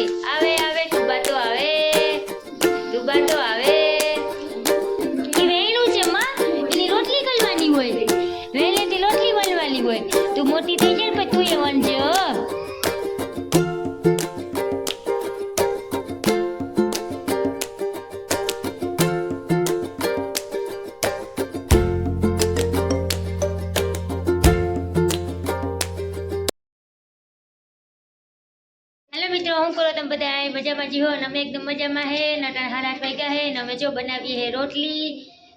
ફરી આવે આવે ડૂબા તો આવે. ડૂબા તો આવે. એ વેણું છે, માં. એની રોટલી કરવાની હોય. વેલેથી રોટલી બનવાની હોય. તું મોટી થઈ જાય પછી તું એ વણજે હેલો મિત્રો હું કરો તમે બધા મજામાં જી હો ને અમે એકદમ મજામાં હે નાના હારા વાગ્યા હે ને અમે જો બનાવીએ હે રોટલી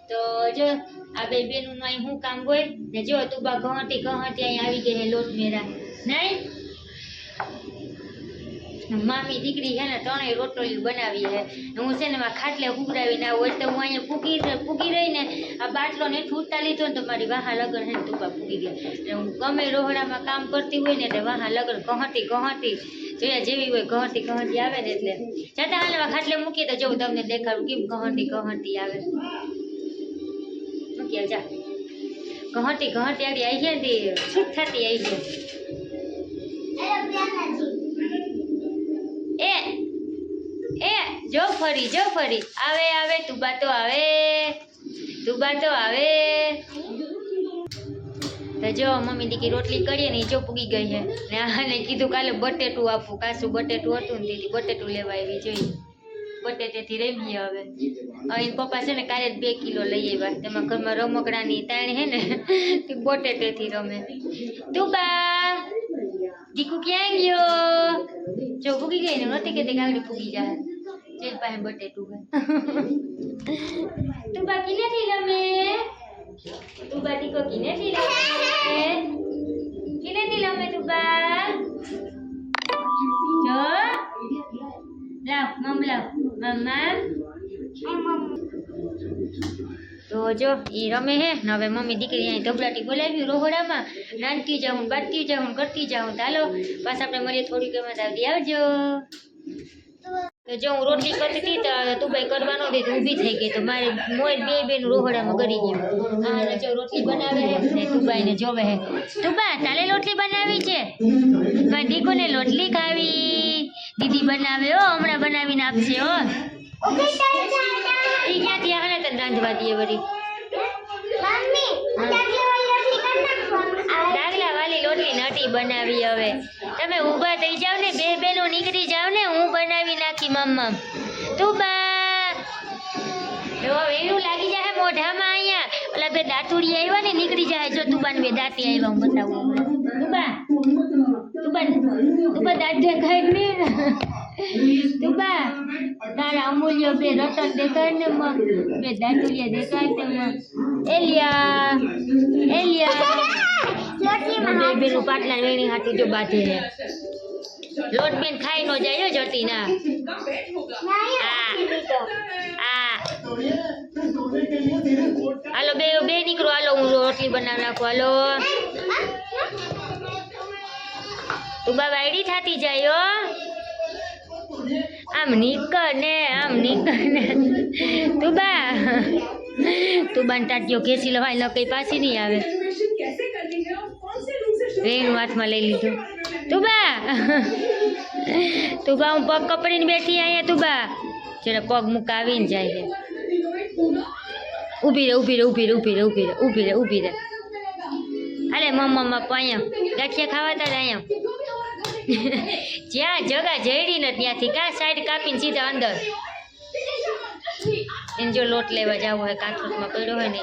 તો જો આ બે બેનું નું અહીં હું કામ હોય ને જો તું બા ઘહટી ઘહટી અહીં આવી ગઈ હે લોટ મેરા નહીં મામી દીકરી હે ને ત્રણેય રોટલી બનાવી હે ને હું છે ને માં ખાટલે ઉગડાવીને આવું એટલે હું અહીંયા પૂગી પૂગી રહી ને આ બાટલો ને છૂટતા લીધો ને તો મારી વાહા લગન હે ને તુપા પૂગી ગયા એટલે હું ગમે રોહડામાં કામ કરતી હોય ને એટલે વાહા લગન કહટી કહટી જોયા જેવી હોય કહટી કહટી આવે ને એટલે. જતા હાલવા ખાટલે મૂકીએ તો જવું તમને દેખાડું કેમ કહટી કહટી આવે. મૂકીએ જા. કહટી કહટી આવી આવી છે ને છૂટ થતી આવી છે એ એ, જો ફરી જો ફરી. આવે આવે, તો આવે. તુબા તો આવે. તો જો મમ્મી દીકરી રોટલી કરીએ ને જો પૂગી ગઈ છે ને આને કીધું કાલે બટેટું આપવું કાસું બટેટું હતું ને તેથી બટેટું લેવા આવી જોઈએ બટેટેથી રમીએ હવે. અહીં પપ્પા છે ને કાલે જ બે કિલો લઈ આવ્યા. તેમાં ઘરમાં રમકડાની તાણ છે ને, તે બટેટેથી રમે. તુબા દીકુ ક્યાં ગયો? જો પૂગી ગઈ ને, નહોતી કે તે ગાડી પૂગી જાય. જેલ પાસે બટેટું હે તું બાકી નથી રમે તું किने દીકો किने તું બા જો. લાવ, મમ લાવ. મમ્મા તો જો, એ રમે હે. ને હવે મમ્મી દીકરી અહીં ધબલાટી બોલાવ્યું રોહડામાં. નાનતી જાઉં બાટતી જાઉં, કરતી જાઉં. ચાલો પાછા આપણે મળીએ, થોડીક એમાં આવજો. તો જો હું રોટલી કરતી હતી તો તું ભાઈ કરવાનો હતી તો ઊભી થઈ ગઈ. તો મારે મોય બે બેન રોહડામાં કરી ગયું હા જો રોટલી બનાવે હે ને જોવે હે. તું તાલે રોટલી બનાવી છે? મારી દીકુને રોટલી ખાવી. દીદી બનાવે હો હમણાં બનાવીને આપશે હો. એ ક્યાંથી આવે તને રાંધવા દઈએ વળી? ડાગલા વાલી રોટલી નટી બનાવી હવે. તમે ઊભા થઈ જાવ ને બે મમ્મા તું બા. જો વેણું લાગી જાય મોઢામાં અહીંયા. ઓલા બે દાંતુડી આવ્યા ને નીકળી જાય જો તુબાન બે દાંતી આવ્યા હું બતાવું તુબા તુબા તુબા દાંત ખાઈ ને તુબા તારા અમૂલ્ય બે રતન દેખાય ને માં બે દાંતુડિયા દેખાય ને માં એલિયા. એલિયા. બે બેનું પાટલા વેણી હાથી જો બાંધે છે લોટ બેન ખાઈ નો જાય જતી ના હાલો બે બે નીકળો હાલો હું રોટલી બનાવી નાખું હાલો. તું બા વાયડી થતી જાય આમ નીકળ ને આમ નીકળ ને તું બા. તું બાન ટાટીઓ ઘેસી લવાય ન કઈ પાછી નહીં આવે. રેણું હાથમાં લઈ લીધું. તું બા તું બા હું પગ કપડીને બેઠી અહીંયા તુબા. જરા પગ મૂકા આવીને જાય છે. ઊભી રે ઊભી રે ઊભી રે ઊભી રે ઊભી રે ઊભી રે ઊભી રે. અરે મમ્મા અહીંયા ગાંઠિયા ખાવા તા અહીંયા. જ્યાં જગા જઈડી ને ત્યાંથી કા સાઈડ કાપીને સીધા અંદર. એને જો લોટ લેવા જવો હોય કાથરોટમાં પડ્યો હોય ને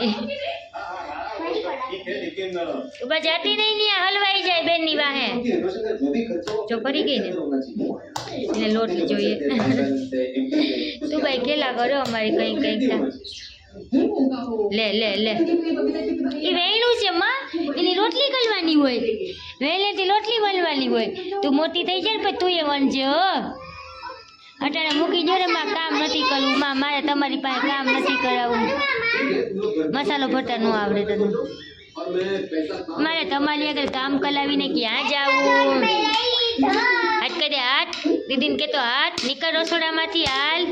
બા જાતી નહીં ને હલવાઈ જાય બેનની વાહે. જો ફરી ગઈ ને. એને લોટ જોઈએ. તું ભાઈ કેલા કરો અમારી કઈ કઈ લે લે લે. એ વેણું છે, માં. એની રોટલી કરવાની હોય. વહેલેથી રોટલી બનવાની હોય. તું મોટી થઈ જાય ને પછી તું એ વણજે અટાણે મૂકી દો ને માં કામ નથી કરવું. માં, મારે તમારી પાસે કામ નથી કરાવવું. મસાલો ભરતા ન આવડે તને. મારે તમારી આગળ કામ કરાવીને ક્યાં જવું? હાથ કરે હાથ. દીદીને કહેતો, હાથ, નીકળ રસોડામાંથી, હાલ.